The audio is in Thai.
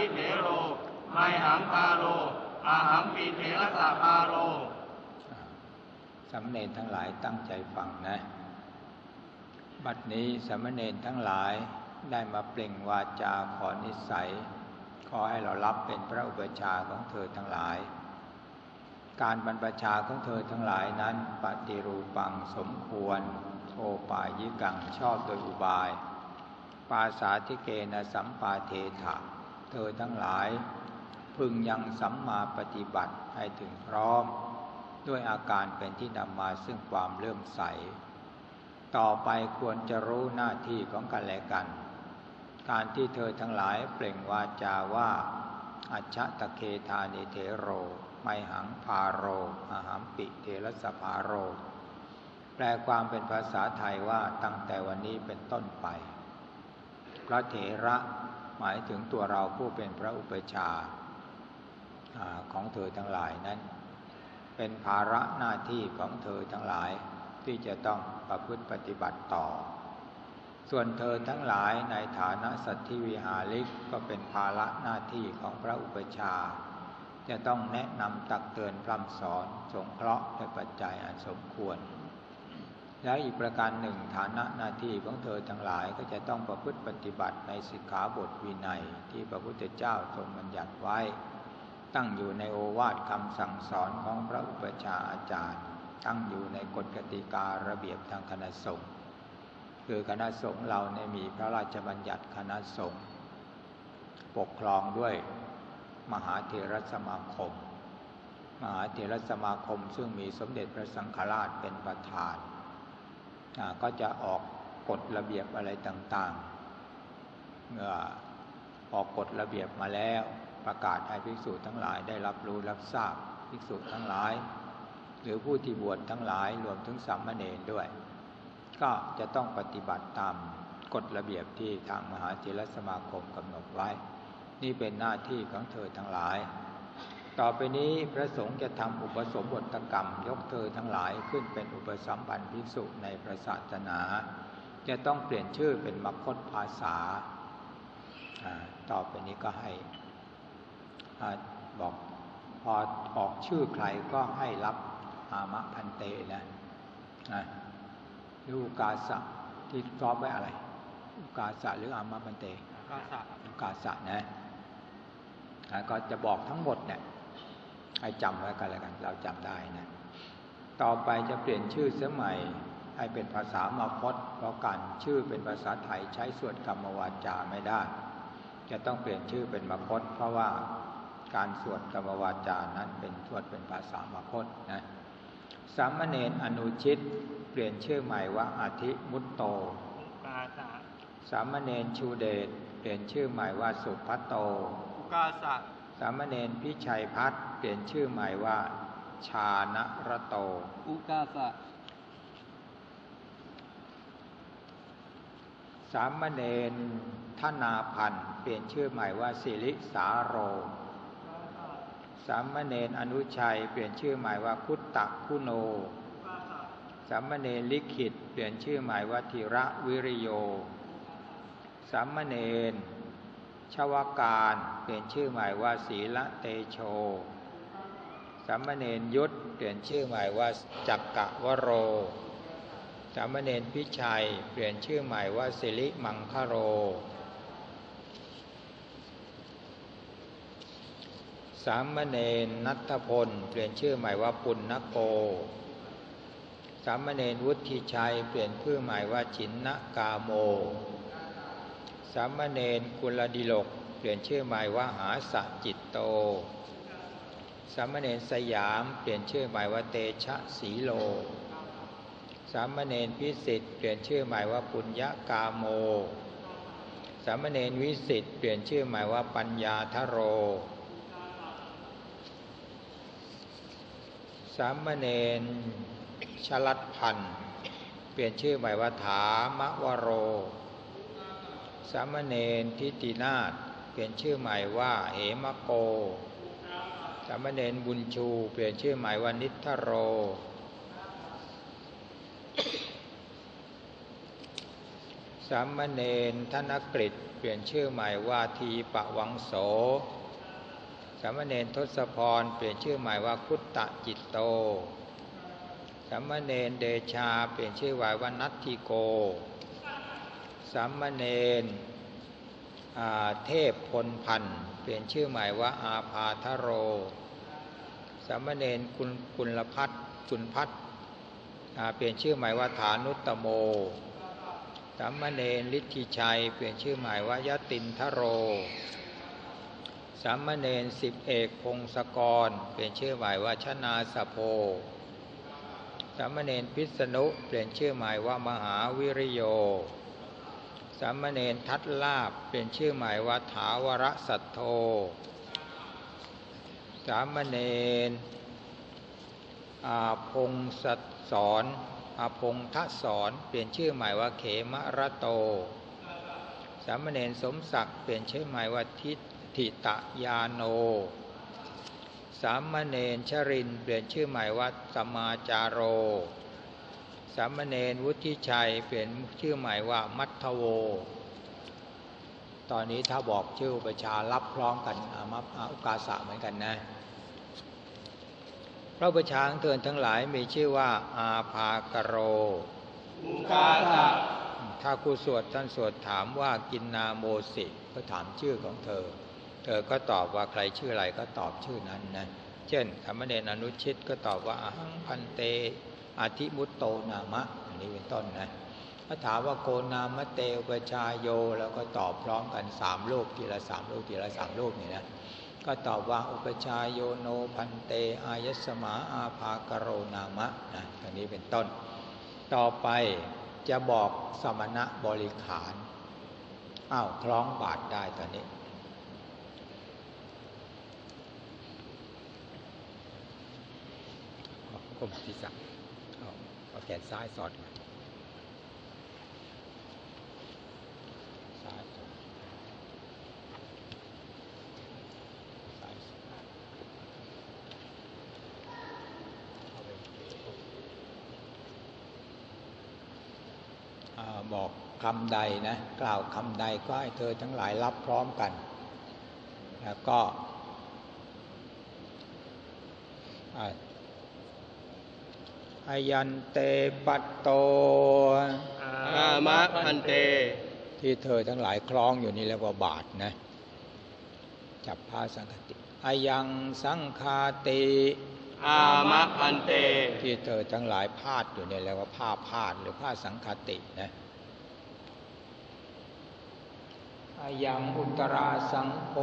ทิเถโรไมหังคาโลอาหังปีเถระสาคาโลสามเณรทั้งหลายตั้งใจฟังนะ บัดนี้สามเณรทั้งหลายได้มาเปล่งวาจาขอนิสัย ขอให้เรารับเป็นพระอุปชาของเธอทั้งหลาย การบรรพชาของเธอทั้งหลายนั้นปฏิรูปังสมควรโอปายิกังชอบโดยอุบาย ปาสาธิเกนะสัมปาเทถะ เธอทั้งหลาย พึงยังสัมมาปฏิบัติให้ถึงพร้อม ด้วยอาการเป็นที่นำมาซึ่งความเลื่อมใส ต่อไปควรจะรู้หน้าที่ของกันและกัน การที่เธอทั้งหลายเปล่งวาจาว่าอัจฉตะเคธานิเทโร ไมหังพาโรอาหัมปิเทรสภาโร แปลความเป็นภาษาไทยว่าตั้งแต่วันนี้เป็นต้นไป พระเถระ หมายถึงตัวเราผู้เป็นพระอุปชฌาย์ของเธอทั้งหลายนั้น เป็นภาระหน้าที่ของเธอทั้งหลายที่จะต้องประพฤติปฏิบัติต่อ ส่วนเธอทั้งหลายในฐานะสัตธิวิหาริกก็เป็นภาระหน้าที่ของพระอุปชฌาย์จะต้องแนะนำตักเตือนพร่ำสอนสงเคราะห์ด้วยปัจจัยอันสมควร และอีกประการหนึ่งฐานะหน้าที่ของเธอทั้งหลายก็จะต้องประพฤติปฏิบัติในสิกขาบทวินัยที่พระพุทธเจ้าทรงบัญญัติไว้ ตั้งอยู่ในโอวาทคำสั่งสอนของพระอุปชฌาย์อาจารย์ ตั้งอยู่ในกฎกติการะเบียบทางคณะสงฆ์คือคณะสงฆ์เราเนี่ยมีพระราชบัญญัติคณะสงฆ์ปกครองด้วยมหาเถรสมาคม มหาเถรสมาคมซึ่งมีสมเด็จพระสังฆราชเป็นประธาน ก็จะออกกฎระเบียบอะไรต่างๆ เมื่อออกกฎระเบียบมาแล้วประกาศให้ภิกษุทั้งหลายได้รับรู้รับทราบภิกษุทั้งหลาย หรือผู้ที่บวชทั้งหลายรวมถึงสามเณรด้วย ก็จะต้องปฏิบัติตามกฎระเบียบที่ทางมหาเถรสมาคมกำหนดไว้ นี่เป็นหน้าที่ของเธอทั้งหลาย ต่อไปนี้พระสงฆ์จะทำอุปสมบทกรรม ยกเธอทั้งหลายขึ้นเป็นอุปสัมพันธ์ภิกษุในพระศาสนา จะต้องเปลี่ยนชื่อเป็นมคตภาษา ต่อไปนี้ก็ให้บอกพอออกชื่อใครก็ให้รับอามะพันเตนะนะลูกาสะที่ซ้อมไว้อะไรลูกาสะหรืออามะพันเตกาสะลูกาสะนะก็จะบอกทั้งหมดเนี่ย ให้จำไว้กันแล้วกัน เราจำได้นะ ต่อไปจะเปลี่ยนชื่อสมัยให้เป็นภาษามาพดเพราะการชื่อเป็นภาษาไทยใช้สวดกรรมวาจาไม่ได้ จะต้องเปลี่ยนชื่อเป็นมาพดเพราะว่าการสวดกรรมวาจานั้นเป็นสวดเป็นภาษามาพดนะสามเณรอนุชิต เปลี่ยนชื่อใหม่ว่าอาทิมุตโตกาสะสามเณรชูเดชเปลี่ยนชื่อใหม่ว่าสุพัตโต อุกาสะ สามเณรพิชัยพัฒน์เปลี่ยนชื่อใหม่ว่า ชานะระโต อุกาสะสามเณรธนาพันธ์เปลี่ยนชื่อใหม่ว่าสิริสาโร สามเณรอนุชัย เปลี่ยนชื่อใหม่ว่าคุตตะคุโน สามเณรลิขิต เปลี่ยนชื่อใหม่ว่าธีระวิริโย สามเณร ชวการเปลี่ยนชื่อใหม่ว่าศีละเตโชสามเณรยุทธเปลี่ยนชื่อใหม่ว่าจักกะวโรสามเณรพิชัย เปลี่ยนชื่อใหม่ว่าสิริมังคโร สามเณรนัทพล เปลี่ยนชื่อใหม่ว่าปุณณโกสามเณรวุฒิชัย เปลี่ยนชื่อใหม่ว่าชินนกาโม สามเณรกุลดิลก เปลี่ยนชื่อใหม่ว่าหาสะจิตโต สามเณรสยามเปลี่ยนชื่อใหม่ว่าเตชะสีโล สามเณรพิสิทธิ์เปลี่ยนชื่อใหม่ว่าปุญญากาโม สามเณรวิสิทธิ์เปลี่ยนชื่อใหม่ว่าปัญญาทโร สามเณรชลัดพันธ์เปลี่ยนชื่อใหม่ว่าถามวโร สามเณรทิตินาถเปลี่ยนชื่อใหม่ว่าเหมโก สามเณรบุญชู เปลี่ยนชื่อใหม่ว่านิทโร สามเณรธนกฤษเปลี่ยนชื่อใหม่ว่าทีปะวังโส สามเณรทศพร เปลี่ยนชื่อใหม่ว่าคุตตะจิตโต สามเณรเดชา เปลี่ยนชื่อใหม่ว่านัตทิโก สามเณรเทพพลพันธ์เปลี่ยนชื่อใหม่ว่าอาพาทโร สามเณรกุลกุลพัฒน์จุนพัฒนเปลี่ยนชื่อใหม่ว่าฐานุตตโม สามเณรฤทธิชัย เปลี่ยนชื่อใหม่ว่ายตินทโร สามเณรสิบเอกพงศกร เปลี่ยนชื่อใหม่ว่าชนาสโพสามเณรพิษณุเปลี่ยนชื่อใหม่ว่ามหาวิริโย สามเณรทัดลาบเปลี่ยนชื่อใหม่ว่าถาวรสัทโธสามเณรอาพงศสอนอาพงทศรเปลี่ยนชื่อใหม่ว่าเขมระโต สามเณรสมศักดิ์เปลี่ยนชื่อใหม่ว่าทิทิตยาโน สามเณรชรินเปลี่ยนชื่อใหม่ว่าสมมาจาโร สามเณรวุฒิชัย เปลี่ยนชื่อใหม่ว่ามัทโว ตอนนี้ถ้าบอกชื่ออุประชารับพร้อมกันอามัปอาอุกาสะเหมือนกันนะ พระอุประชาของเตือนทั้งหลายมีชื่อว่า อาภากโร อุกาสะถ้าครูสวดท่านสวดถามว่ากินนาโมสิก็ถามชื่อของเธอ เธอก็ตอบว่าใครชื่ออะไรก็ตอบชื่อนั้นนะ เช่นธรรมเนรอนุชิตก็ตอบว่าอาหังพันเต อาทิมุตโตนามะอันนี้เป็นต้นนะถ้าถามว่าโกนามะเตอุปชายโย แล้วก็ตอบพร้อมกันสามรูปทีละสามรูปทีละสามรูปนี่นะก็ตอบว่าอุปชายโยโนพันเต อายสมาอาภากโรนามะนะอันนี้เป็นต้น ต่อไปจะบอกสมณะบริขารอ้าวคล้องบาทได้ตอนนี้เอาก้มศีรษะ เอาแขนซ้ายสอดมาซ้ายสอดซ้ายสอดเอาไปบอกคำใดนะ กล่าวคำใดก็ให้เธอทั้งหลายรับพร้อมกัน แล้วก็ อ่าอายันเตปัตโต อามะพันเต ที่เธอทั้งหลายคล้องอยู่นี่เรียกว่าบาทนะ จับผ้าสังคติอายังสังคาติอามะพันเต ที่เธอทั้งหลายพาดอยู่นี่เรียกว่าผ้าพาดหรือผ้าสังคตินะอายังอุตราสังโฆ